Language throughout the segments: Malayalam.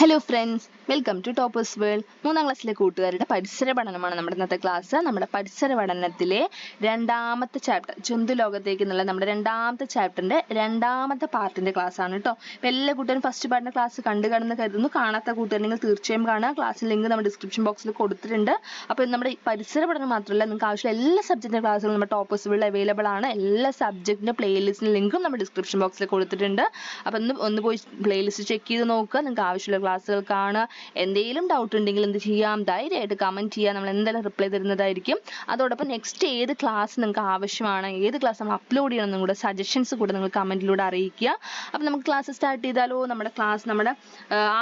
Hello friends welcome to toppers world മൂന്നാം ക്ലാസ്സിലെ കൂട്ടുകാരുടെ പരിസര പഠനമാണ് നമ്മുടെ ഇന്നത്തെ ക്ലാസ് നമ്മുടെ പരിസര പഠനത്തിലെ രണ്ടാമത്തെ ചാപ്റ്റർ ജന്തു ലോകത്തേക്ക് എന്നുള്ള നമ്മുടെ രണ്ടാമത്തെ ചാപ്റ്ററിന്റെ രണ്ടാമത്തെ പാർട്ടിന്റെ ക്ലാസ് ആണ് കേട്ടോ അപ്പോൾ എല്ലാ കൂട്ടുകാരും ഫസ്റ്റ് പാർട്ടിന്റെ ക്ലാസ് കണ്ടു കരുതുന്നു. കാണാത്ത കൂട്ടുകാർ നിങ്ങൾ തീർച്ചയായും കാണുക. ക്ലാസ് ലിങ്ക് നമ്മുടെ ഡിസ്ക്രിപ്ഷൻ ബോക്സിൽ കൊടുത്തിട്ടുണ്ട്. അപ്പോൾ നമ്മുടെ പരിസര പഠനം മാത്രമല്ല നിങ്ങൾക്ക് ആവശ്യമുള്ള എല്ലാ സബ്ജക്റ്റിന്റെ ക്ലാസ്സുകളും നമ്മുടെ ടോപ്പേഴ്സ് വേൾഡ് അവൈലബിൾ ആണ്. എല്ലാ സബ്ജക്റ്റിന്റെ പ്ലേലിസ്റ്റിന്റെ ലിങ്കും നമ്മുടെ ഡിസ്ക്രിപ്ഷൻ ബോക്സിൽ കൊടുത്തിട്ടുണ്ട്. അപ്പോൾ ഒന്ന് ഒന്ന് പോയി പ്ലേലിസ്റ്റ് ചെക്ക് ചെയ്ത് നോക്കുക. നിങ്ങൾക്ക് ആവശ്യമുള്ള ക്ലാസ്സുകൾ കാണുക എന്തെങ്കിലും ഡൗട്ട് ഉണ്ടെങ്കിൽ എന്ത് ചെയ്യാം? ധൈര്യമായിട്ട് കമന്റ് ചെയ്യാം. നമ്മൾ എന്തായാലും റിപ്ലൈ തരുന്നതായിരിക്കും. അതോടൊപ്പം നെക്സ്റ്റ് ഏത് ക്ലാസ് നിങ്ങൾക്ക് ആവശ്യമാണ് ഏത് ക്ലാസ് നമ്മൾ അപ്ലോഡ് ചെയ്യണം നിങ്ങളുടെ സജഷൻസ് കൂടെ നിങ്ങൾ കമന്റിലൂടെ അറിയിക്കുക. അപ്പോൾ നമുക്ക് ക്ലാസ് സ്റ്റാർട്ട് ചെയ്താലോ? നമ്മുടെ ക്ലാസ് നമ്മുടെ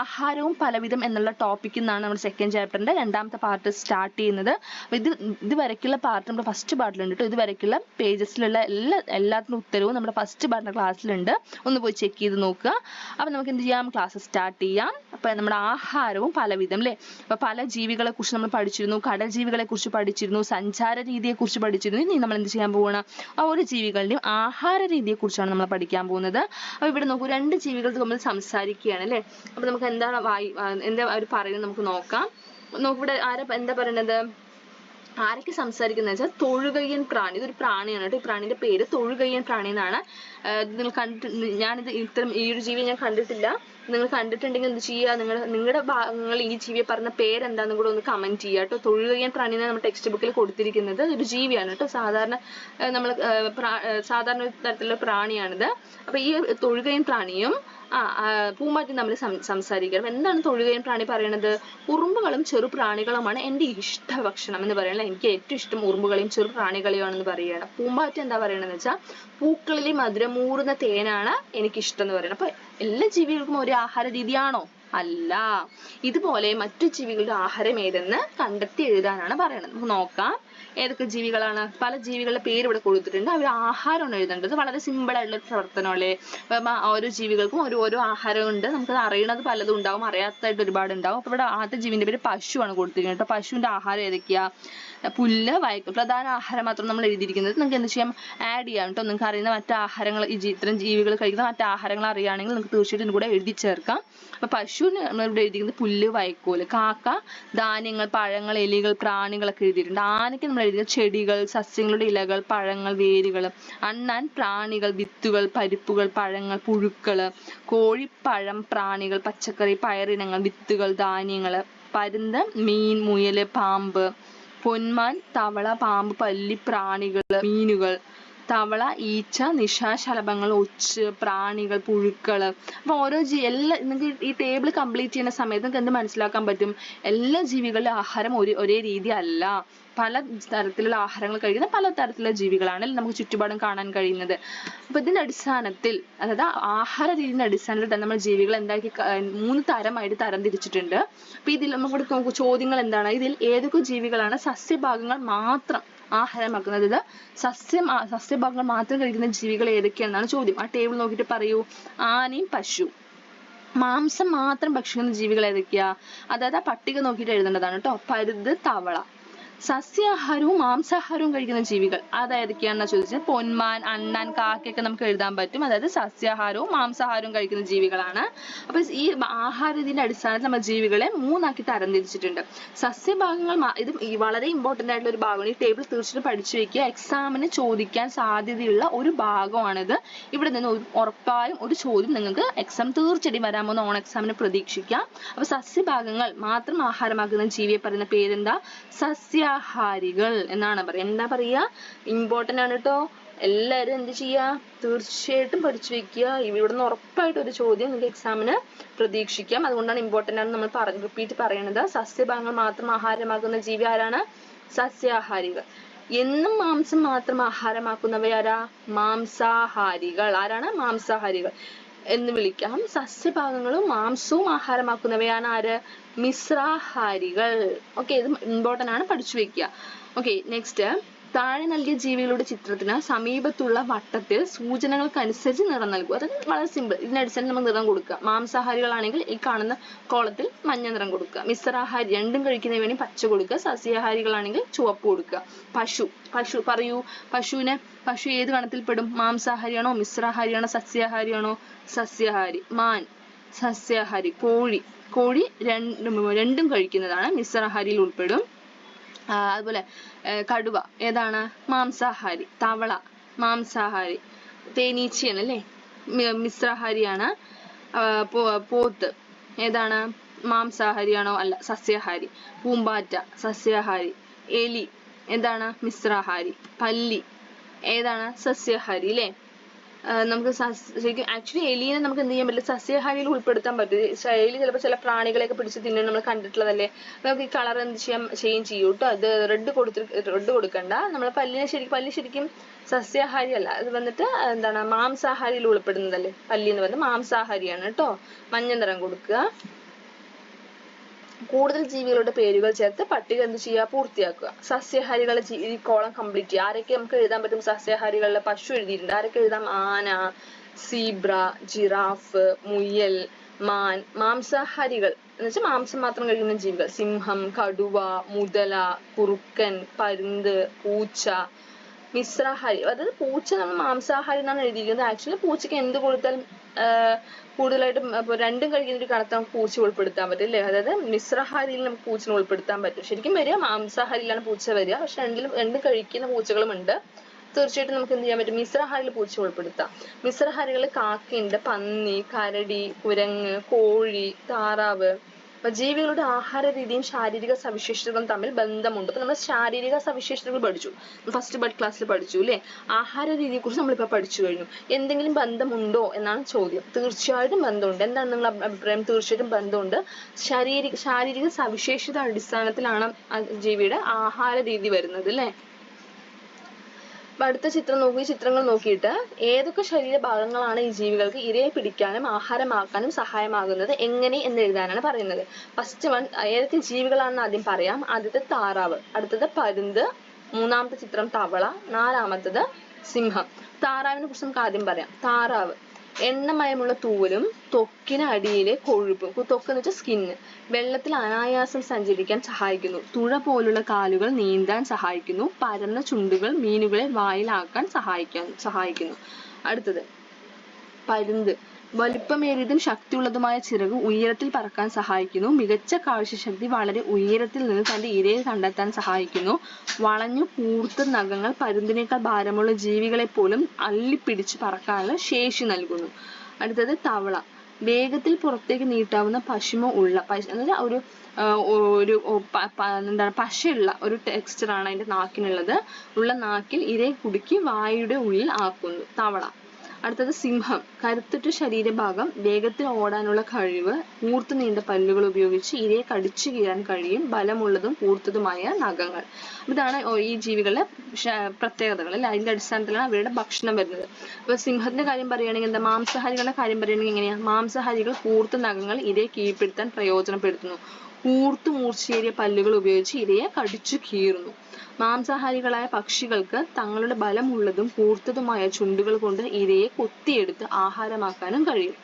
ആഹാരവും പലവിധം എന്നുള്ള ടോപ്പിക്കിൽ നിന്നാണ് നമ്മുടെ സെക്കൻഡ് ചാപ്റ്ററിന്റെ രണ്ടാമത്തെ പാർട്ട് സ്റ്റാർട്ട് ചെയ്യുന്നത്. ഇത് ഇതുവരെക്കുള്ള പാർട്ട് നമ്മുടെ ഫസ്റ്റ് പാർട്ടിലുണ്ട് കേട്ടോ ഇതുവരെക്കുള്ള പേജസിലുള്ള എല്ലാ എല്ലാത്തിനും ഉത്തരവും നമ്മുടെ ഫസ്റ്റ് പാർട്ടിന്റെ ക്ലാസ്സിലുണ്ട് ഒന്ന് പോയി ചെക്ക് ചെയ്ത് നോക്കുക. അപ്പോൾ നമുക്ക് എന്ത് ചെയ്യാം? ക്ലാസ് സ്റ്റാർട്ട് ചെയ്യാം. അപ്പം നമ്മുടെ ആഹാരവും പലവിധം അല്ലേ അപ്പം പല ജീവികളെ കുറിച്ച് നമ്മൾ പഠിച്ചിരുന്നു കടൽ ജീവികളെ കുറിച്ച് പഠിച്ചിരുന്നു സഞ്ചാര രീതിയെ കുറിച്ച് പഠിച്ചിരുന്നു. ഇനി നമ്മൾ എന്ത് ചെയ്യാൻ പോവാണ്? ആ ഒരു ജീവികളുടെയും ആഹാര രീതിയെ കുറിച്ചാണ് നമ്മൾ പഠിക്കാൻ പോകുന്നത്. അപ്പോൾ ഇവിടെ നോക്കൂ രണ്ട് ജീവികൾ തമ്മിൽ സംസാരിക്കുകയാണ് അല്ലേ അപ്പോൾ നമുക്ക് എന്താണ് വായി എന്താ അവർ പറയുന്നത് നമുക്ക് നോക്കാം. നോക്കൂ ഇവിടെ ആരാ എന്താ പറയുന്നത് ആരൊക്കെ സംസാരിക്കുന്നത് വെച്ചാൽ തൊഴുകയ്യൻ പ്രാണി. ഇതൊരു പ്രാണിയാണ് കേട്ടോ. ഈ പ്രാണിന്റെ പേര് തൊഴുകയ്യൻ പ്രാണി എന്നാണ്. നിങ്ങൾ കണ്ടിട്ട് ഞാനിത് ഇത്തരം ഈ ഒരു ജീവിയെ ഞാൻ കണ്ടിട്ടില്ല. നിങ്ങൾ കണ്ടിട്ടുണ്ടെങ്കിൽ എന്ത് ചെയ്യുക? നിങ്ങൾ നിങ്ങളുടെ ഭാഗങ്ങൾ ഈ ജീവിയെ പറഞ്ഞ പേരെന്താന്ന് കൂടെ ഒന്ന് കമന്റ് ചെയ്യുക കേട്ടോ. തൊഴുകയ്യൻ പ്രാണി എന്നാണ് നമ്മുടെ ടെക്സ്റ്റ് ബുക്കിൽ കൊടുത്തിരിക്കുന്നത്. ഒരു ജീവിയാണ് കേട്ടോ. സാധാരണ നമ്മൾ സാധാരണ തരത്തിലുള്ള പ്രാണിയാണിത്. അപ്പൊ ഈ തൊഴുകയ്യൻ പ്രാണിയും ആ പൂമ്പാറ്റയും തമ്മിൽ സംസാരിക്കണം എന്താണ് തൊഴുകയും പ്രാണി പറയണത്? ഉറുമ്പുകളും ചെറു പ്രാണികളുമാണ് എന്റെ ഇഷ്ട ഭക്ഷണം എന്ന് പറയണത് എനിക്ക് ഏറ്റവും ഇഷ്ടം ഉറുമ്പുകളെയും ചെറു പ്രാണികളെയുമാണെന്ന് പറയുകയാണ്. പൂമ്പാറ്റ എന്താ പറയണതെന്ന് വെച്ചാൽ പൂക്കളിലെ മധുരമൂറുന്ന തേനാണ് എനിക്ക് ഇഷ്ടം എന്ന് പറയുന്നത്. അപ്പൊ എല്ലാ ജീവികൾക്കും ഒരു ആഹാര രീതിയാണോ? അല്ല. ഇതുപോലെ മറ്റു ജീവികളുടെ ആഹാരം ഏതെന്ന് കണ്ടെത്തി എഴുതാനാണ് പറയുന്നത് നമുക്ക് നോക്കാം. ഏതൊക്കെ ജീവികളാണ്? പല ജീവികളുടെ പേര് ഇവിടെ കൊടുത്തിട്ടുണ്ട്. അവർ ആഹാരമാണ് എഴുതേണ്ടത്. വളരെ സിമ്പിൾ ആയിട്ടുള്ള ഒരു പ്രവർത്തനമല്ലേ ഓരോ ജീവികൾക്കും ഓരോ ഓരോ ആഹാരം ഉണ്ട്. നമുക്ക് അറിയണത് പലതും ഉണ്ടാവും. അറിയാത്തതായിട്ട് ഒരുപാട് ഉണ്ടാവും. അപ്പൊ ഇവിടെ ആദ്യത്തെ ജീവിന്റെ പേര് പശുവാണ് കൊടുത്തിരിക്കുന്നത്. കേട്ടോ പശുവിന്റെ ആഹാരം ഏതൊക്കെയാ? പുല്ല് വയക്ക് പ്രധാന ആഹാരം മാത്രം നമ്മൾ എഴുതിയിരിക്കുന്നത്. നിങ്ങൾക്ക് എന്ത് ചെയ്യാം? ആഡ് ചെയ്യാം കേട്ടോ. നിങ്ങൾക്ക് അറിയുന്ന മറ്റു ആഹാരങ്ങൾ ഈ ഇത്തരം ജീവികൾ കഴിക്കുന്ന മറ്റു ആഹാരങ്ങൾ അറിയുകയാണെങ്കിൽ നിങ്ങൾക്ക് തീർച്ചയായിട്ടും കൂടെ എഴുതി ചേർക്കാം. അപ്പൊ പശുവിന് നമ്മൾ ഇവിടെ എഴുതിയിരിക്കുന്നത് പുല്ല് വൈക്കോൽ കാക്ക ധാന്യങ്ങൾ പഴങ്ങൾ എലികൾ പ്രാണികളൊക്കെ എഴുതിയിട്ടുണ്ട്. ആനയ്ക്ക് നമ്മൾ എഴുതിയത് ചെടികൾ സസ്യങ്ങളുടെ ഇലകൾ പഴങ്ങൾ വേരുകൾ അണ്ണാൻ പ്രാണികൾ വിത്തുകൾ പരിപ്പുകൾ പഴങ്ങൾ പുഴുക്കൾ കോഴി പഴം പ്രാണികൾ പച്ചക്കറി പയറിനങ്ങൾ വിത്തുകൾ ധാന്യങ്ങൾ പരുന്ത് മീൻ മുയൽ പാമ്പ് പൊന്മാൻ തവള പാമ്പ് പല്ലി പ്രാണികൾ മീനുകൾ തവള ഈച്ച നിശാശലഭങ്ങൾ ഒച്ച് പ്രാണികൾ പുഴുക്കൾ. അപ്പോൾ ഓരോ ജീ എല്ലാ നിങ്ങൾക്ക് ഈ ടേബിൾ കംപ്ലീറ്റ് ചെയ്യുന്ന സമയത്ത് നിങ്ങൾക്ക് എന്ത് മനസ്സിലാക്കാൻ പറ്റും? എല്ലാ ജീവികളുടെ ആഹാരം ഒരേ ഒരേ രീതി അല്ല. പല തരത്തിലുള്ള ആഹാരങ്ങൾ കഴിക്കുന്ന പല തരത്തിലുള്ള ജീവികളാണ് നമുക്ക് ചുറ്റുപാടും കാണാൻ കഴിയുന്നത്. അപ്പൊ ഇതിന്റെ അടിസ്ഥാനത്തിൽ അതായത് ആഹാര രീതിയുടെ അടിസ്ഥാനത്തിൽ തന്നെ നമ്മൾ ജീവികളെ എന്താക്കി മൂന്ന് തരമായിട്ട് തരം തിരിച്ചിട്ടുണ്ട് അപ്പൊ ഇതിൽ നമുക്ക് നോക്കൂ ചോദ്യങ്ങൾ എന്താണ്? ഇതിൽ ഏതൊക്കെ ജീവികളാണ് സസ്യഭാഗങ്ങൾ മാത്രം ആഹാരമാക്കുന്നത്? അതായത് സസ്യം സസ്യഭാഗങ്ങൾ മാത്രം കഴിക്കുന്ന ജീവികൾ ഏതൊക്കെയാണെന്നാണ് ചോദ്യം. ആ ടേബിൾ നോക്കിയിട്ട് പറയൂ. ആനയും പശു മാംസം മാത്രം ഭക്ഷിക്കുന്ന ജീവികൾ ഏതൊക്കെയാ? അതായത് ആ പട്ടിക നോക്കിയിട്ട് എഴുതേണ്ടതാണ് കേട്ടോ. പരുന്ത് തവള. സസ്യാഹാരവും മാംസാഹാരവും കഴിക്കുന്ന ജീവികൾ. അത് ഏതൊക്കെയാണെന്ന് ചോദിച്ചാൽ പൊന്മാൻ അണ്ണാൻ കാക്കയൊക്കെ നമുക്ക് എഴുതാൻ പറ്റും. അതായത് സസ്യാഹാരവും മാംസാഹാരവും കഴിക്കുന്ന ജീവികളാണ്. അപ്പൊ ഈ ആഹാരത്തിന്റെ അടിസ്ഥാനത്തിൽ നമ്മൾ ജീവികളെ മൂന്നാക്കി തരംതിരിച്ചിട്ടുണ്ട്. സസ്യഭാഗങ്ങൾ ഇത് വളരെ ഇമ്പോർട്ടന്റ് ആയിട്ടുള്ള ഒരു ഭാഗമാണ്. ഈ ടേബിൾ തീർച്ചയായിട്ടും പഠിച്ചു വെക്കുക. എക്സാമിന് ചോദിക്കാൻ സാധ്യതയുള്ള ഒരു ഭാഗമാണിത്. ഇവിടെ നിന്ന് ഉറപ്പായും ഒരു ചോദ്യം നിങ്ങൾക്ക് എക്സാം തീർച്ചയായിട്ടും വരാൻ പോകുന്ന ഓൺ എക്സാമിന് പ്രതീക്ഷിക്കാം. അപ്പൊ സസ്യഭാഗങ്ങൾ മാത്രം ആഹാരമാക്കുന്ന ജീവിയെ പറയുന്ന പേരെന്താ? സസ്യാഹാരികൾ എന്നാണ് പറയുക. എന്താ പറയുക? ഇമ്പോർട്ടന്റ് ആണ് കേട്ടോ എല്ലാവരും എന്ത് ചെയ്യുക? തീർച്ചയായിട്ടും പഠിച്ചു വെക്കുക. ഇവിടുന്ന് ഉറപ്പായിട്ട് ഒരു ചോദ്യം നിങ്ങൾക്ക് എക്സാമിന് പ്രതീക്ഷിക്കാം. അതുകൊണ്ടാണ് ഇമ്പോർട്ടന്റ് ആണ് നമ്മൾ പറഞ്ഞ് റിപ്പീറ്റ് പറയണത്. സസ്യഭാഗങ്ങൾ മാത്രം ആഹാരമാകുന്ന ജീവി ആരാണ്? സസ്യാഹാരികൾ. എന്നും മാംസം മാത്രം ആഹാരമാക്കുന്നവയാരാ? മാംസാഹാരികൾ. ആരാണ്? മാംസാഹാരികൾ. എന്ന് വിളിക്കാം. സസ്യഭാഗങ്ങളും മാംസവും ആഹാരമാക്കുന്നവയാണ് ആര്? മിശ്രാഹാരികൾ. ഓക്കെ ഇത് ഇമ്പോർട്ടന്റ് ആണ്. പഠിച്ചു വെക്കുക. ഓക്കെ നെക്സ്റ്റ് താഴെ നൽകിയ ജീവികളുടെ ചിത്രത്തിന് സമീപത്തുള്ള വട്ടത്തിൽ സൂചനകൾക്കനുസരിച്ച് നിറം നൽകുക അത് വളരെ സിമ്പിൾ ഇതിനനുസരിച്ച് നമ്മൾ നിറം കൊടുക്കുക. മാംസാഹാരികളാണെങ്കിൽ ഈ കാണുന്ന കോളത്തിൽ മഞ്ഞ നിറം കൊടുക്കുക. മിശ്രാഹാരി രണ്ടും കഴിക്കുന്നവയാണെങ്കിൽ പച്ച കൊടുക്കുക. സസ്യാഹാരികളാണെങ്കിൽ ചുവപ്പ് കൊടുക്കുക. പശു. പശു. പറയൂ. പശുവിനെ പശു ഏത് ഗണത്തിൽ പെടും മാംസാഹാരിയാണോ മിശ്രാഹാരിയാണോ സസ്യാഹാരിയാണോ? സസ്യാഹാരി. മാൻ. സസ്യാഹാരി. കോഴി. കോഴി രണ്ടും രണ്ടും കഴിക്കുന്നതാണ് മിശ്രാഹാരിയിൽ ഉൾപ്പെടും. അതുപോലെ കടുവ. ഏതാണ്? മാംസാഹാരി. തവള മാംസാഹാരി. തേനീച്ചയാണ് അല്ലേ മിശ്രാഹാരിയാണ്. പോത്ത്. ഏതാണ്? മാംസാഹാരിയാണോ? അല്ല സസ്യാഹാരി. പൂമ്പാറ്റ സസ്യാഹാരി. എലി. എന്താണ്? മിശ്രാഹാരി. പല്ലി. ഏതാണ്? സസ്യാഹാരി അല്ലേ നമുക്ക് ശരിക്കും ആക്ച്വലി എലിയെ നമുക്ക് എന്ത് ചെയ്യാൻ പറ്റില്ല. സസ്യാഹാരിയിൽ ഉൾപ്പെടുത്താൻ പറ്റും. എലി ചിലപ്പോൾ ചില പ്രാണികളെയൊക്കെ പിടിച്ച് തിന്നാൻ നമ്മൾ കണ്ടിട്ടുള്ളതല്ലേ? നമുക്ക് ഈ കളർ എന്ത് ചെയ്യാം ചെയ്യും ചെയ്യും കേട്ടോ അത് റെഡ് കൊടുത്തി റെഡ് കൊടുക്കണ്ട. നമ്മൾ പല്ലിനെ ശരിക്കും പല്ലി ശരിക്കും സസ്യാഹാരി അല്ല അത് വന്നിട്ട് എന്താണ് മാംസാഹാരിയിൽ ഉൾപ്പെടുന്നതല്ലേ? പല്ലി എന്ന് പറയുന്നത് മാംസാഹാരിയാണ് കേട്ടോ മഞ്ഞ നിറം കൊടുക്കുക. കൂടുതൽ ജീവികളുടെ പേരുകൾ ചേർത്ത് പട്ടിക എന്ത് ചെയ്യുക? പൂർത്തിയാക്കുക. സസ്യഹാരികളുടെ ഈ കോളം കംപ്ലീറ്റ് ചെയ്യുക. ആരൊക്കെ നമുക്ക് എഴുതാൻ പറ്റും? സസ്യഹാരികളുടെ പശു എഴുതിയിട്ടുണ്ട്. ആരൊക്കെ എഴുതാം? ആന സീബ്ര ജിറാഫ് മുയൽ മാൻ. മാംസാഹാരികൾ. എന്ന് വെച്ചാൽ മാംസം മാത്രം കഴിക്കുന്ന ജീവികൾ. സിംഹം കടുവ മുതല കുറുക്കൻ പരുന്ത് പൂച്ച മിശ്രാഹാരി അതായത് പൂച്ച നമ്മൾ മാംസാഹാരി എന്നാണ് എഴുതിയിരിക്കുന്നത്. ആക്ച്വലി പൂച്ചയ്ക്ക് എന്ത് കൊടുത്താലും കൂടുതലായിട്ടും അപ്പൊ രണ്ടും കഴിക്കുന്ന ഒരു കണക്ക് നമുക്ക് പൂച്ച ഉൾപ്പെടുത്താൻ പറ്റും അതായത് മിശ്രാഹാരിയിൽ നമുക്ക് പൂച്ചനെ ഉൾപ്പെടുത്താൻ പറ്റും. ശരിക്കും വരിക മാംസാഹാരിയിലാണ് പൂച്ച വരിക. പക്ഷെ രണ്ടിലും രണ്ടും കഴിക്കുന്ന പൂച്ചകളുമുണ്ട് തീർച്ചയായിട്ടും നമുക്ക് എന്ത് ചെയ്യാൻ പറ്റും? മിശ്രഹാരിയിൽ പൂച്ച ഉൾപ്പെടുത്താം. മിശ്രഹാരികളിൽ കാക്കയുണ്ട്. പന്നി കരടി കുരങ്ങ് കോഴി താറാവ് ജീവികളുടെ ആഹാര രീതിയും ശാരീരിക സവിശേഷതകളും തമ്മിൽ ബന്ധമുണ്ട്. അപ്പൊ നമ്മൾ ശാരീരിക സവിശേഷതകൾ പഠിച്ചു. ഫസ്റ്റ് ബഡ് ക്ലാസ്സിൽ പഠിച്ചു അല്ലേ? ആഹാര രീതിയെ കുറിച്ച് നമ്മളിപ്പോ പഠിച്ചു കഴിഞ്ഞു. എന്തെങ്കിലും ബന്ധമുണ്ടോ എന്നാണ് ചോദ്യം. തീർച്ചയായിട്ടും ബന്ധമുണ്ട്. എന്താണ് നിങ്ങളുടെ അഭിപ്രായം? തീർച്ചയായിട്ടും ബന്ധമുണ്ട്. ശാരീരിക ശാരീരിക സവിശേഷത അടിസ്ഥാനത്തിലാണ് ജീവിയുടെ ആഹാര രീതി വരുന്നത് അല്ലേ? അപ്പൊ അടുത്ത ചിത്രം നോക്കൂ. ഈ ചിത്രങ്ങൾ നോക്കിയിട്ട് ഏതൊക്കെ ശരീരഭാഗങ്ങളാണ് ഈ ജീവികൾക്ക് ഇരയെ പിടിക്കാനും ആഹാരമാക്കാനും സഹായമാകുന്നത് എങ്ങനെ എന്ന് എഴുതാനാണ് പറയുന്നത്. ഫസ്റ്റ് വൺ ഏതൊക്കെ ജീവികളാണെന്ന് ആദ്യം പറയാം. ആദ്യത്തെ താറാവ് അടുത്തത് പരുന്ത് മൂന്നാമത്തെ ചിത്രം തവള നാലാമത്തത് സിംഹം. താറാവിനെ കുറിച്ച് നമുക്ക് ആദ്യം പറയാം. താറാവ്. എണ്ണമയമുള്ള തൂവലും ത്വക്കിന് അടിയിലെ കൊഴുപ്പും. ത്വക്ക് എന്ന് വെച്ചാൽ സ്കിന്ന് വെള്ളത്തിൽ അനായാസം സഞ്ചരിക്കാൻ സഹായിക്കുന്നു. തുഴ പോലുള്ള കാലുകൾ നീന്താൻ സഹായിക്കുന്നു. പരന്ന ചുണ്ടുകൾ മീനുകളെ വായിലാക്കാൻ സഹായിക്കാൻ സഹായിക്കുന്നു. അടുത്തത്. പരുന്ത്. വലിപ്പമേറിയതും ശക്തിയുള്ളതുമായ ചിറക് ഉയരത്തിൽ പറക്കാൻ സഹായിക്കുന്നു. മികച്ച കാഴ്ചശക്തി വളരെ ഉയരത്തിൽ നിന്ന് തന്റെ ഇരയെ കണ്ടെത്താൻ സഹായിക്കുന്നു. വളഞ്ഞു കൂർത്ത നഖങ്ങൾ പരുന്തിനേക്കാൾ ഭാരമുള്ള ജീവികളെ പോലും അള്ളിപ്പിടിച്ച് പറക്കാനുള്ള ശേഷി നൽകുന്നു. അടുത്തത് തവള. വേഗത്തിൽ പുറത്തേക്ക് നീട്ടാവുന്ന പശിമ ഉള്ള പശ എന്നുവെച്ചാൽ ഒരു ഒരു എന്താണ് പശയുള്ള ഒരു ടെക്സ്ചറാണ് അതിന്റെ നാക്കിനുള്ളത്. ഉള്ള നാക്കിൽ ഇരയെ കുടുക്കി വായുടെ ഉള്ളിൽ ആക്കുന്നു. തവള. അടുത്തത് സിംഹം. കരുത്തുറ്റ ശരീരഭാഗം വേഗത്തിൽ ഓടാനുള്ള കഴിവ് മൂർത്തു നീണ്ട പല്ലുകൾ ഉപയോഗിച്ച് ഇരയെ കടിച്ചു കീറാൻ കഴിയും ബലമുള്ളതും കൂർത്തതുമായ നഖങ്ങൾ. ഇതാണ് ഈ ജീവികളുടെ പ്രത്യേകതകൾ. അല്ലെ? അതിന്റെ അടിസ്ഥാനത്തിലാണ് അവരുടെ ഭക്ഷണം വരുന്നത്. ഇപ്പൊ സിംഹത്തിന്റെ കാര്യം പറയുകയാണെങ്കിൽ എന്താ? മാംസാഹാരികളുടെ കാര്യം പറയുകയാണെങ്കിൽ എങ്ങനെയാ? മാംസഹാരികൾ കൂർത്ത നഖങ്ങൾ ഇരയെ കീഴ്പ്പെടുത്താൻ പ്രയോജനപ്പെടുത്തുന്നു. കൂർത്തു മൂർച്ചയേറിയ പല്ലുകൾ ഉപയോഗിച്ച് ഇരയെ കടിച്ചു കീറുന്നു. മാംസാഹാരികളായ പക്ഷികൾക്ക് തങ്ങളുടെ ബലമുള്ളതും കൂർത്തതുമായ ചുണ്ടുകൾ കൊണ്ട് ഇരയെ കൊത്തിയെടുത്ത് ആഹാരമാക്കാനും കഴിയും.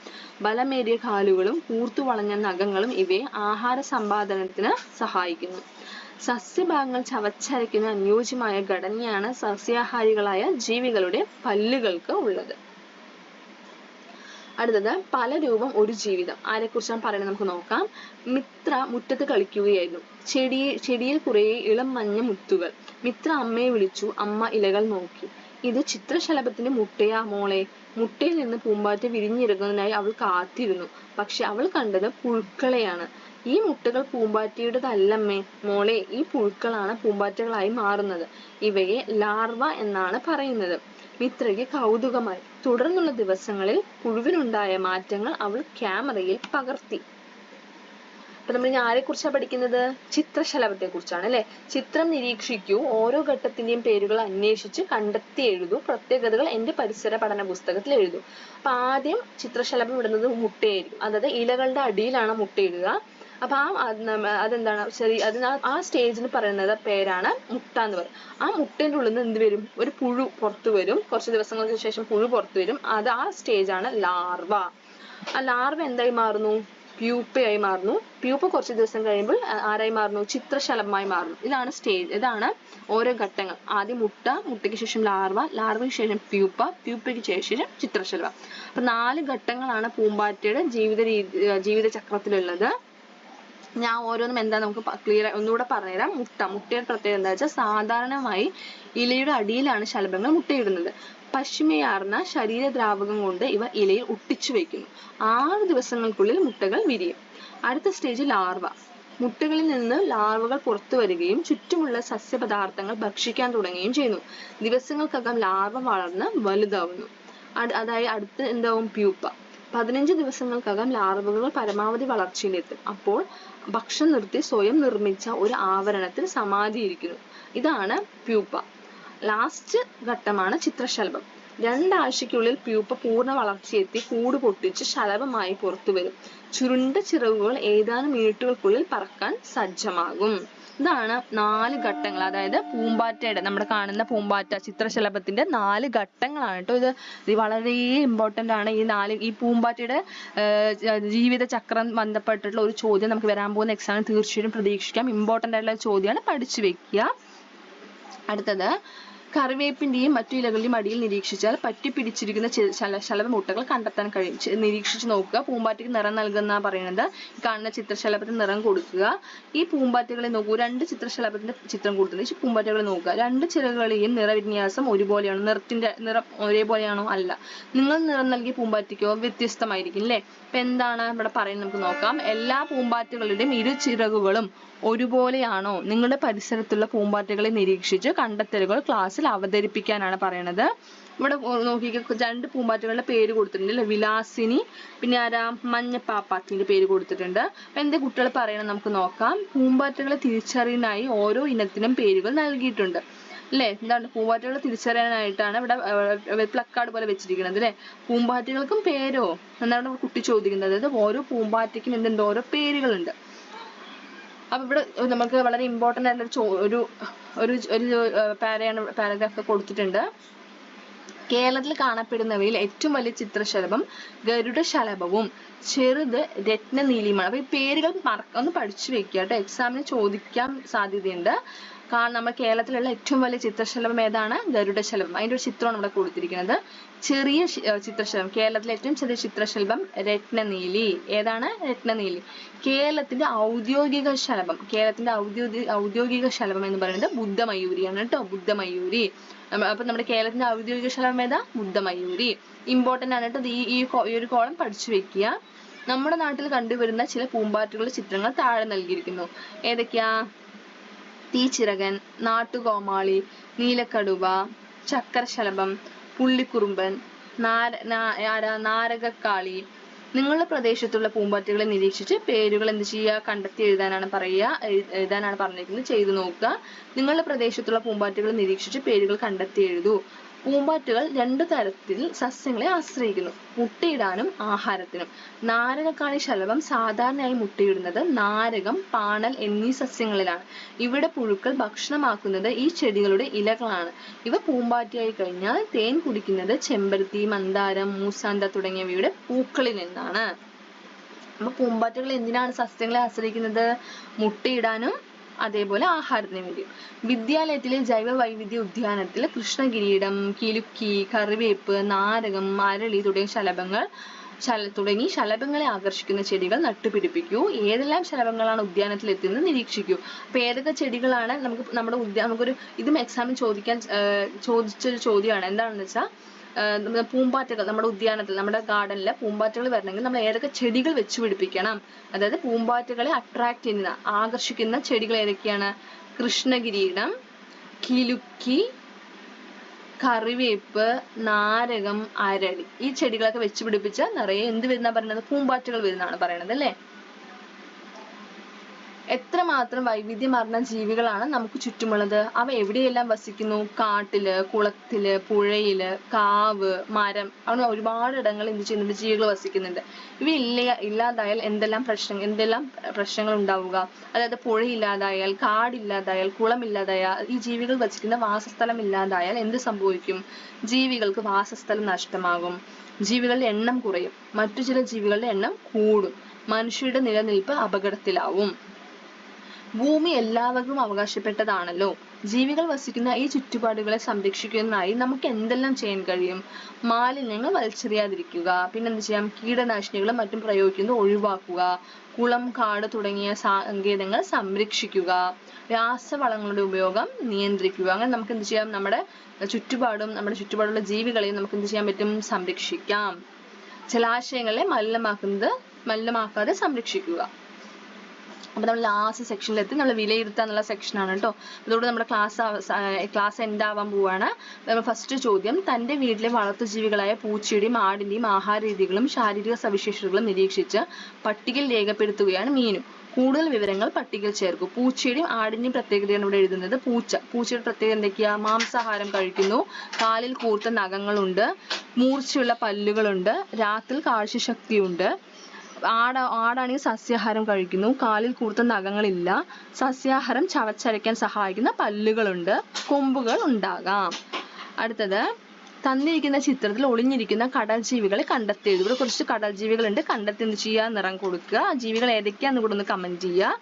ബലമേറിയ കാലുകളും കൂർത്തു വളഞ്ഞ നഖങ്ങളും ഇവയെ ആഹാര സമ്പാദനത്തിന് സഹായിക്കുന്നു. സസ്യഭാഗങ്ങൾ ചവച്ചരയ്ക്കുന്ന അനുയോജ്യമായ ഘടനയാണ് സസ്യാഹാരികളായ ജീവികളുടെ പല്ലുകൾക്ക് ഉള്ളത്. അടുത്തത് പല രൂപം ഒരു ജീവിതം. ആരെക്കുറിച്ചാണ് പറയുന്നത് നമുക്ക് നോക്കാം. മിത്ര മുറ്റത്ത് കളിക്കുകയായിരുന്നു. ചെടി ചെടിയിൽ കുറേ ഇളം മഞ്ഞ മുത്തുകൾ. മിത്ര അമ്മയെ വിളിച്ചു. അമ്മ ഇലകൾ നോക്കി. ഇത് ചിത്രശലഭത്തിന്റെ മുട്ടയാ മോളെ. മുട്ടയിൽ നിന്ന് പൂമ്പാറ്റ വിരിഞ്ഞിറങ്ങുന്നതിനായി അവൾ കാത്തിരുന്നു. പക്ഷെ അവൾ കണ്ടത് പുഴുക്കളെയാണ്. ഈ മുട്ടകൾ പൂമ്പാറ്റയുടേതല്ലമ്മേ മോളെ. ഈ പുഴുക്കളാണ് പൂമ്പാറ്റകളായി മാറുന്നത്. ഇവയെ ലാർവ എന്നാണ് പറയുന്നത്. മിത്രയ്ക്ക് കൗതുകമായി. തുടർന്നുള്ള ദിവസങ്ങളിൽ പുഴുവിനുണ്ടായ മാറ്റങ്ങൾ അവൾ ക്യാമറയിൽ പകർത്തി. അപ്പൊ നമ്മൾ ഇനി ആരെ കുറിച്ചാണ് പഠിക്കുന്നത്? ചിത്രശലഭത്തെ കുറിച്ചാണ് അല്ലെ ചിത്രം നിരീക്ഷിക്കൂ. ഓരോ ഘട്ടത്തിന്റെയും പേരുകൾ അന്വേഷിച്ച് കണ്ടെത്തി എഴുതൂ. പ്രത്യേകതകൾ എന്റെ പരിസര പഠന പുസ്തകത്തിൽ എഴുതൂ. അപ്പൊ ആദ്യം ചിത്രശലഭം ഇടുന്നത് മുട്ടയായിരിക്കും അതായത് ഇലകളുടെ അടിയിലാണ് മുട്ടയിടുക. അപ്പൊ ആ അതെന്താണ്? ശരി അതിന് ആ- സ്റ്റേജിന് പറയുന്നത് പേരാണ് മുട്ട എന്ന് പറയും. ആ മുട്ടേന്റെ ഉള്ളിൽ നിന്ന് എന്ത് വരും? ഒരു പുഴു പുറത്തു വരും. കുറച്ച് ദിവസങ്ങൾക്ക് ശേഷം പുഴു പുറത്തു വരും. അത് ആ സ്റ്റേജ് ആണ് ലാർവ. ആ ലാർവ എന്തായി മാറുന്നു? പ്യൂപ്പയായി മാറുന്നു. പ്യൂപ്പ കുറച്ച് ദിവസം കഴിയുമ്പോൾ ആരായി മാറുന്നു? ചിത്രശലഭമായി മാറുന്നു. ഇതാണ് സ്റ്റേജ്. ഇതാണ് ഓരോ ഘട്ടങ്ങൾ. ആദ്യം മുട്ട മുട്ടയ്ക്ക് ശേഷം ലാർവ ലാർവയ്ക്ക് ശേഷം പ്യൂപ്പ പ്യൂപ്പയ്ക്ക് ശേഷം ചിത്രശലഭം. അപ്പൊ നാല് ഘട്ടങ്ങളാണ് പൂമ്പാറ്റയുടെ ജീവിത രീതി ജീവിത ചക്രത്തിലുള്ളത്. ഞാൻ ഓരോന്നും എന്താ നമുക്ക് ക്ലിയർ ഒന്നുകൂടെ പറഞ്ഞുതരാം. മുട്ട. മുട്ടയുടെ പ്രത്യേകത എന്താ വെച്ചാൽ സാധാരണമായി ഇലയുടെ അടിയിലാണ് ശലഭങ്ങൾ മുട്ടയിടുന്നത്. പശിമയാർന്ന ശരീര ദ്രാവകം കൊണ്ട് ഇവ ഇലയിൽ ഒട്ടിച്ചു വെക്കുന്നു. ആറ് ദിവസങ്ങൾക്കുള്ളിൽ മുട്ടകൾ വിരിയും. അടുത്ത സ്റ്റേജ് ലാർവ മുട്ടകളിൽ നിന്ന് ലാർവകൾ പുറത്തു വരികയും ചുറ്റുമുള്ള സസ്യപദാർത്ഥങ്ങൾ ഭക്ഷിക്കാൻ തുടങ്ങുകയും ചെയ്യുന്നു. ദിവസങ്ങൾക്കകം ലാർവ വളർന്ന് വലുതാവുന്നു. അതായത് അടുത്ത് എന്താവും? പ്യൂപ്പ. പതിനഞ്ച് ദിവസങ്ങൾക്കകം ലാർവകൾ പരമാവധി വളർച്ചയിലെത്തും. അപ്പോൾ ഭക്ഷണം നിർത്തി സ്വയം നിർമ്മിച്ച ഒരു ആവരണത്തിൽ സമാധിയിരിക്കുന്നു. ഇതാണ് പ്യൂപ്പ. ലാസ്റ്റ് ഘട്ടമാണ് ചിത്രശലഭം. രണ്ടാഴ്ചയ്ക്കുള്ളിൽ പ്യൂപ്പ പൂർണ വളർച്ചയെത്തി കൂട് പൊട്ടിച്ച് ശലഭമായി പുറത്തു വരും ചുരുണ്ട ചിറകുകൾ ഏതാനും മിനിറ്റുകൾക്കുള്ളിൽ പറക്കാൻ സജ്ജമാകും. ഇതാണ് നാല് ഘട്ടങ്ങൾ. അതായത് പൂമ്പാറ്റയുടെ നമ്മുടെ കാണുന്ന പൂമ്പാറ്റ ചിത്രശലഭത്തിന്റെ നാല് ഘട്ടങ്ങളാണ് കേട്ടോ ഇത്. ഇത് വളരെ ഇമ്പോർട്ടന്റ് ആണ്. ഈ നാല് ഈ പൂമ്പാറ്റയുടെ ജീവിത ചക്രം ബന്ധപ്പെട്ടിട്ടുള്ള ഒരു ചോദ്യം നമുക്ക് വരാൻ പോകുന്ന എക്സാമിന് തീർച്ചയായും പ്രതീക്ഷിക്കാം. ഇമ്പോർട്ടന്റ് ആയിട്ടുള്ള ചോദ്യമാണ് പഠിച്ചു വെക്കുക. അടുത്തത് കറിവേപ്പിന്റെയും മറ്റു ഇലകളുടെയും അടിയിൽ നിരീക്ഷിച്ചാൽ പറ്റിപ്പിടിച്ചിരിക്കുന്ന ചെ- ശല ശലഭമുട്ടകൾ കണ്ടെത്താൻ കഴിയും. നിരീക്ഷിച്ച് നോക്കുക. പൂമ്പാറ്റയ്ക്ക് നിറം നൽകുന്ന പറയുന്നത് കാണുന്ന ചിത്രശലഭത്തിന് നിറം കൊടുക്കുക. ഈ പൂമ്പാറ്റകളെ നോക്കൂ. രണ്ട് ചിത്രശലഭത്തിന്റെ ചിത്രം കൊടുത്തിട്ടുണ്ട്. പൂമ്പാറ്റകളെ നോക്കുക. രണ്ട് ചിറകുകളെയും നിറവിന്യാസം ഒരുപോലെയാണോ? നിറത്തിന്റെ നിറം ഒരേപോലെയാണോ അല്ല. നിങ്ങൾ നിറം നൽകിയ പൂമ്പാറ്റയ്ക്കോ വ്യത്യസ്തമായിരിക്കും അല്ലേ അപ്പൊ എന്താണ് ഇവിടെ പറയുന്നത്? നമുക്ക് നോക്കാം. എല്ലാ പൂമ്പാറ്റകളുടെയും ഇരു ചിറകുകളും ഒരുപോലെയാണോ നിങ്ങളുടെ പരിസരത്തുള്ള പൂമ്പാറ്റകളെ നിരീക്ഷിച്ച് കണ്ടെത്തലുകൾ ക്ലാസ്സിൽ അവതരിപ്പിക്കാനാണ് പറയണത്? ഇവിടെ നോക്കിക്കോ രണ്ട് പൂമ്പാറ്റകളുടെ പേര് കൊടുത്തിട്ടുണ്ട് അല്ലെ? വിലാസിനി പിന്നെ ആരാ? മഞ്ഞപ്പാപ്പാത്തിന്റെ പേര് കൊടുത്തിട്ടുണ്ട്. അപ്പൊ എന്താ കുട്ടികൾ പറയണം നമുക്ക് നോക്കാം. പൂമ്പാറ്റകളെ തിരിച്ചറിയാനായി ഓരോ ഇനത്തിനും പേരുകൾ നൽകിയിട്ടുണ്ട്. അല്ലേ? എന്താണ്? പൂമ്പാറ്റകളെ തിരിച്ചറിയാനായിട്ടാണ് ഇവിടെ പ്ലക്കാർഡ് പോലെ വെച്ചിരിക്കുന്നത് അല്ലേ? പൂമ്പാറ്റകൾക്കും പേരോ? എന്നാണ് കുട്ടി ചോദിക്കുന്നത്. അതായത് ഓരോ പൂമ്പാറ്റയ്ക്കും എന്തുണ്ട്? ഓരോ പേരുകളുണ്ട്. അപ്പൊ ഇവിടെ നമുക്ക് വളരെ ഇമ്പോർട്ടന്റ് ആയിട്ടുള്ള ഒരു ഒരു ഒരു പാരയാണ് പാരഗ്രാഫ് കൊടുത്തിട്ടുണ്ട്. കേരളത്തിൽ കാണപ്പെടുന്നവയിൽ ഏറ്റവും വലിയ ചിത്രശലഭം ഗരുഡശലഭവും ചെറുത് രത്നനീലിയുമാണ്. അപ്പൊ ഈ പേരുകൾ മറക്ക ഒന്ന് പഠിച്ചു വെക്കുക കേട്ടോ. എക്സാമിന് ചോദിക്കാൻ സാധ്യതയുണ്ട്. കാരണം നമ്മുടെ കേരളത്തിലുള്ള ഏറ്റവും വലിയ ചിത്രശലഭം ഏതാണ്? ഗരുഡശലഭം. അതിന്റെ ഒരു ചിത്രമാണ് ഇവിടെ കൊടുത്തിരിക്കുന്നത്. ചെറിയ ചിത്രശലഭം. കേരളത്തിലെ ഏറ്റവും ചെറിയ ചിത്രശലഭം രത്നനീലി. ഏതാണ്? രത്നനീലി. കേരളത്തിന്റെ ഔദ്യോഗിക ശലഭം. കേരളത്തിന്റെ ഔദ്യോഗിക ഔദ്യോഗിക ശലഭം എന്ന് പറയുന്നത് ബുദ്ധമയൂരിയാണ് കേട്ടോ. ബുദ്ധമയൂരി. അപ്പൊ നമ്മുടെ കേരളത്തിന്റെ ഔദ്യോഗിക ശലഭം ഏതാ? ബുദ്ധമയൂരി. ഇമ്പോർട്ടന്റ് ആണ് കേട്ടോ. ഈ ഈ ഒരു കോളം പഠിച്ചു വെക്കുക നമ്മുടെ നാട്ടിൽ കണ്ടുവരുന്ന ചില പൂമ്പാറ്റകളുടെ ചിത്രങ്ങൾ താഴെ നൽകിയിരിക്കുന്നു. ഏതൊക്കെയാ? തീച്ചിറകൻ നാട്ടുകോമാളി നീലക്കടുവ ചക്കരശലഭം പുള്ളിക്കുറുമ്പൻ നാര നാരകക്കാളി. നിങ്ങളുടെ പ്രദേശത്തുള്ള പൂമ്പാറ്റകളെ നിരീക്ഷിച്ച് പേരുകൾ എന്ത് ചെയ്യുക കണ്ടെത്തി എഴുതാനാണ് പറയുക എഴു- എഴുതാനാണ് പറഞ്ഞിരിക്കുന്നത്. ചെയ്തു നോക്കുക. നിങ്ങളുടെ പ്രദേശത്തുള്ള പൂമ്പാറ്റകളെ നിരീക്ഷിച്ച് പേരുകൾ കണ്ടെത്തി എഴുതൂ. പൂമ്പാറ്റകൾ രണ്ടു തരത്തിൽ സസ്യങ്ങളെ ആശ്രയിക്കുന്നു. മുട്ടയിടാനും ആഹാരത്തിനും. നാരകക്കാണി ശലഭം സാധാരണയായി മുട്ടയിടുന്നത് നാരകം പാണൽ എന്നീ സസ്യങ്ങളിലാണ്. ഇവിടെ പുഴുക്കൾ ഭക്ഷണമാക്കുന്നത് ഈ ചെടികളുടെ ഇലകളാണ്. ഇവ പൂമ്പാറ്റയായി കഴിഞ്ഞാൽ തേൻ കുടിക്കുന്നത് ചെമ്പരത്തി മന്ദാരം മൂസാന്ത തുടങ്ങിയവയുടെ പൂക്കളിൽ നിന്നാണ്. അപ്പൊ പൂമ്പാറ്റകൾ എന്തിനാണ് സസ്യങ്ങളെ ആശ്രയിക്കുന്നത്? മുട്ടയിടാനും അതേപോലെ ആഹാരത്തിനും വേണ്ടി വിദ്യാലയത്തിലെ ജൈവ വൈവിധ്യ ഉദ്യാനത്തിൽ കൃഷ്ണകിരീടം കിലുക്കി കറിവേപ്പ് നാരകം മരളി തുടങ്ങിയ ശലഭങ്ങൾ ശല തുടങ്ങി ശലഭങ്ങളെ ആകർഷിക്കുന്ന ചെടികൾ നട്ടുപിടിപ്പിക്കൂ. ഏതെല്ലാം ശലഭങ്ങളാണ് ഉദ്യാനത്തിൽ എത്തുന്നത് നിരീക്ഷിക്കൂ. അപ്പൊ ഏതൊക്കെ ചെടികളാണ് നമുക്ക് നമ്മുടെ ഉദ്യാ നമുക്കൊരു ഇതും എക്സാമിൽ ചോദിക്കാൻ ചോദിച്ചൊരു ചോദ്യമാണ്. എന്താണെന്ന് വെച്ചാൽ പൂമ്പാറ്റകൾ നമ്മുടെ ഉദ്യാനത്തിൽ നമ്മുടെ ഗാർഡനിൽ പൂമ്പാറ്റകൾ വരണമെങ്കിൽ നമ്മൾ ഏതൊക്കെ ചെടികൾ വെച്ച് പിടിപ്പിക്കണം? അതായത് പൂമ്പാറ്റകളെ അട്രാക്ട് ചെയ്യുന്ന ആകർഷിക്കുന്ന ചെടികൾ ഏതൊക്കെയാണ്? കൃഷ്ണകിരീടം കിലുക്കി കറിവേപ്പ് നാരകം അരളി. ഈ ചെടികളൊക്കെ വെച്ച് പിടിപ്പിച്ച നിറയെ എന്ത് വരുന്ന പറയുന്നത്? പൂമ്പാറ്റകൾ വരുന്നതാണ് പറയണത് അല്ലേ? എത്രമാത്രം വൈവിധ്യമാർന്ന ജീവികളാണ് നമുക്ക് ചുറ്റുമുള്ളത്? അവ എവിടെയെല്ലാം വസിക്കുന്നു? കാട്ടിൽ കുളത്തിൽ പുഴയിൽ കാവ് മരം അങ്ങനെ ഒരുപാട് ഇടങ്ങളിൽ എന്ത് ചെയ്യുന്നുണ്ട്? ജീവികൾ വസിക്കുന്നുണ്ട്. ഇവ ഇല്ല ഇല്ലാതായാൽ എന്തെല്ലാം പ്രശ്നം എന്തെല്ലാം പ്രശ്നങ്ങൾ ഉണ്ടാവുക? അതായത് പുഴ ഇല്ലാതായാൽ കാടില്ലാതായാൽ കുളം ഇല്ലാതായാൽ ഈ ജീവികൾ വസിക്കുന്ന വാസസ്ഥലം ഇല്ലാതായാൽ എന്ത് സംഭവിക്കും? ജീവികൾക്ക് വാസസ്ഥലം നഷ്ടമാകും. ജീവികളുടെ എണ്ണം കുറയും. മറ്റു ചില ജീവികളുടെ എണ്ണം കൂടും. മനുഷ്യരുടെ നിലനിൽപ്പ് അപകടത്തിലാവും. ഭൂമി എല്ലാവർക്കും അവകാശപ്പെട്ടതാണല്ലോ. ജീവികൾ വസിക്കുന്ന ഈ ചുറ്റുപാടുകളെ സംരക്ഷിക്കുന്നതിനായി നമുക്ക് എന്തെല്ലാം ചെയ്യാൻ കഴിയും? മാലിന്യങ്ങൾ വലിച്ചെറിയാതിരിക്കുക പിന്നെന്ത് ചെയ്യാം? കീടനാശിനികളും മറ്റും പ്രയോഗിക്കുന്നത് ഒഴിവാക്കുക കുളം കാട് തുടങ്ങിയ സങ്കേതങ്ങൾ സംരക്ഷിക്കുക രാസവളങ്ങളുടെ ഉപയോഗം നിയന്ത്രിക്കുക. അങ്ങനെ നമുക്ക് എന്ത് ചെയ്യാം? നമ്മുടെ ചുറ്റുപാടും നമ്മുടെ ചുറ്റുപാടുള്ള ജീവികളെയും നമുക്ക് എന്ത് ചെയ്യാൻ പറ്റും? സംരക്ഷിക്കാം. ജലാശയങ്ങളെ മലിനമാക്കുന്നത് മലിനമാക്കാതെ സംരക്ഷിക്കുക. അപ്പൊ നമ്മൾ ലാസ്റ്റ് സെക്ഷനിലെത്തി നമ്മൾ വിലയിരുത്തുക എന്നുള്ള സെക്ഷനാണ് കേട്ടോ അതോടെ നമ്മുടെ ക്ലാസ് ക്ലാസ് എന്താവാൻ പോവാണ്. നമ്മൾ ഫസ്റ്റ് ചോദ്യം തന്റെ വീട്ടിലെ വളർത്തുജീവികളായ പൂച്ചയുടെയും ആടിന്റെയും ആഹാര രീതികളും ശാരീരിക സവിശേഷതകളും നിരീക്ഷിച്ച് പട്ടികയിൽ രേഖപ്പെടുത്തുകയാണ് മീനു. കൂടുതൽ വിവരങ്ങൾ പട്ടികയിൽ ചേർക്കും. പൂച്ചയുടെയും ആടിന്റെയും പ്രത്യേകതയാണ് ഇവിടെ എഴുതുന്നത്. പൂച്ച. പൂച്ചയുടെ പ്രത്യേകത എന്തൊക്കെയാ? മാംസാഹാരം കഴിക്കുന്നു. കാലിൽ കൂർത്ത നഖങ്ങളുണ്ട്. മൂർച്ചയുള്ള പല്ലുകളുണ്ട്. രാത്രിയിൽ കാഴ്ചശക്തിയുണ്ട്. ആട ആടാണെങ്കിൽ സസ്യാഹാരം കഴിക്കുന്നു. കാലിൽ കൂർത്ത നഖങ്ങളില്ല. സസ്യാഹാരം ചവച്ചരയ്ക്കാൻ സഹായിക്കുന്ന പല്ലുകളുണ്ട്. കൊമ്പുകൾ ഉണ്ടാകാം. അടുത്തത് തന്നിരിക്കുന്ന ചിത്രത്തിൽ ഒളിഞ്ഞിരിക്കുന്ന കടൽ ജീവികളെ കണ്ടെത്തി എഴുതുക ഇവിടെ കുറച്ച് കടൽ ജീവികളുണ്ട് കണ്ടെത്തി എന്ത് ചെയ്യുക? നിറം കൊടുക്കുക. ആ ജീവികൾ ഏതൊക്കെയാന്ന് കൂടെ ഒന്ന് കമന്റ് ചെയ്യുക.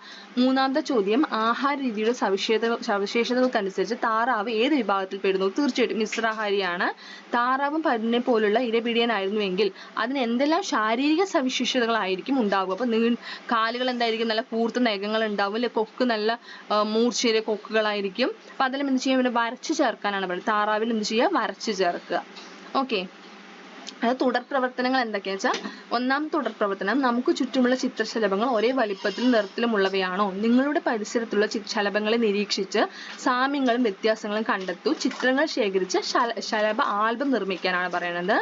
മൂന്നാമത്തെ ചോദ്യം ആഹാര രീതിയുടെ സവിശേഷത സവിശേഷതകൾക്കനുസരിച്ച് താറാവ് ഏത് വിഭാഗത്തിൽ പെടുന്നു? തീർച്ചയായിട്ടും മിശ്രാഹാരിയാണ് താറാവും പരുന്തിനെ പോലുള്ള ഇരപിടിയനായിരുന്നുവെങ്കിൽ അതിന് എന്തെല്ലാം ശാരീരിക സവിശേഷതകളായിരിക്കും ഉണ്ടാവുക? അപ്പൊ നീ കാലുകൾ എന്തായിരിക്കും? നല്ല കൂർത്ത നഖങ്ങൾ ഉണ്ടാവും അല്ലെ? കൊക്ക് നല്ല മൂർച്ചയിലെ കൊക്കുകളായിരിക്കും. അപ്പൊ അതെല്ലാം എന്ത് ചെയ്യാം ഇവിടെ വരച്ചു ചേർക്കാനാണ് പറയുന്നത്. താറാവിൽ എന്ത് ചെയ്യുക? വരച്ചു ചേർക്കുക. ഓക്കെ അത് തുടർ പ്രവർത്തനങ്ങൾ എന്തൊക്കെയാ വെച്ചാൽ ഒന്നാം തുടർ പ്രവർത്തനം നമുക്ക് ചുറ്റുമുള്ള ചിത്രശലഭങ്ങൾ ഒരേ വലിപ്പത്തിലും നിറത്തിലും ഉള്ളവയാണോ? നിങ്ങളുടെ പരിസരത്തുള്ള ശലഭങ്ങളെ നിരീക്ഷിച്ച് സാമ്യങ്ങളും വ്യത്യാസങ്ങളും കണ്ടെത്തൂ. ചിത്രങ്ങൾ ശേഖരിച്ച് ശല ശലഭ ആൽബം നിർമ്മിക്കാനാണ് പറയുന്നത്.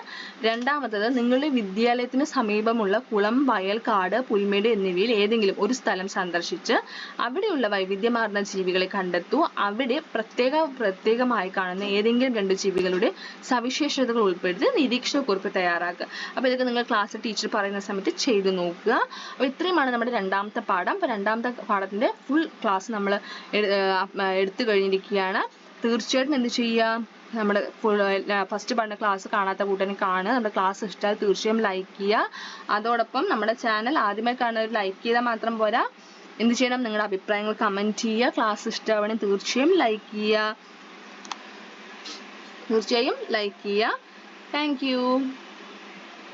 രണ്ടാമത്തത് നിങ്ങളുടെ വിദ്യാലയത്തിന് സമീപമുള്ള കുളം വയൽ കാട് പുൽമേട് എന്നിവയിൽ ഏതെങ്കിലും ഒരു സ്ഥലം സന്ദർശിച്ച് അവിടെയുള്ള വൈവിധ്യമാർന്ന ജീവികളെ കണ്ടെത്തൂ. അവിടെ പ്രത്യേക പ്രത്യേകമായി കാണുന്ന ഏതെങ്കിലും രണ്ട് ജീവികളുടെ സവിശേഷതകൾ ഉൾപ്പെടുത്തി നിരീക്ഷണക്കുറിപ്പ് തയ്യാറാക്കുക അപ്പോൾ ഇതൊക്കെ നിങ്ങൾ ക്ലാസ് ടീച്ചർ പറയുന്ന സമയത്ത് ചെയ്തു നോക്കുക. അപ്പോൾ ഇത്രയുമാണ് നമ്മുടെ രണ്ടാമത്തെ പാഠം. അപ്പോൾ രണ്ടാമത്തെ പാഠത്തിന്റെ ഫുൾ ക്ലാസ് നമ്മൾ എടുത്തു കഴിഞ്ഞിരിക്കുകയാണ്. തീർച്ചയായിട്ടും എന്ത് ചെയ്യുക? നമ്മുടെ ഫസ്റ്റ് പറഞ്ഞ ക്ലാസ് കാണാത്ത കൂട്ടനെ കാണുക. നമ്മുടെ ക്ലാസ് ഇഷ്ടമായി തീർച്ചയായും ലൈക്ക് ചെയ്യുക. അതോടൊപ്പം നമ്മുടെ ചാനൽ ആദ്യമായി കാണുന്നവർ ലൈക്ക് ചെയ്താൽ മാത്രം പോരാ. എന്ത് ചെയ്യണം? നിങ്ങളുടെ അഭിപ്രായങ്ങൾ കമന്റ് ചെയ്യുക. ക്ലാസ് ഇഷ്ടമാവണമെങ്കിൽ തീർച്ചയായും ലൈക്ക് ചെയ്യുക. തീർച്ചയായും ലൈക്ക് ചെയ്യുക. Thank you.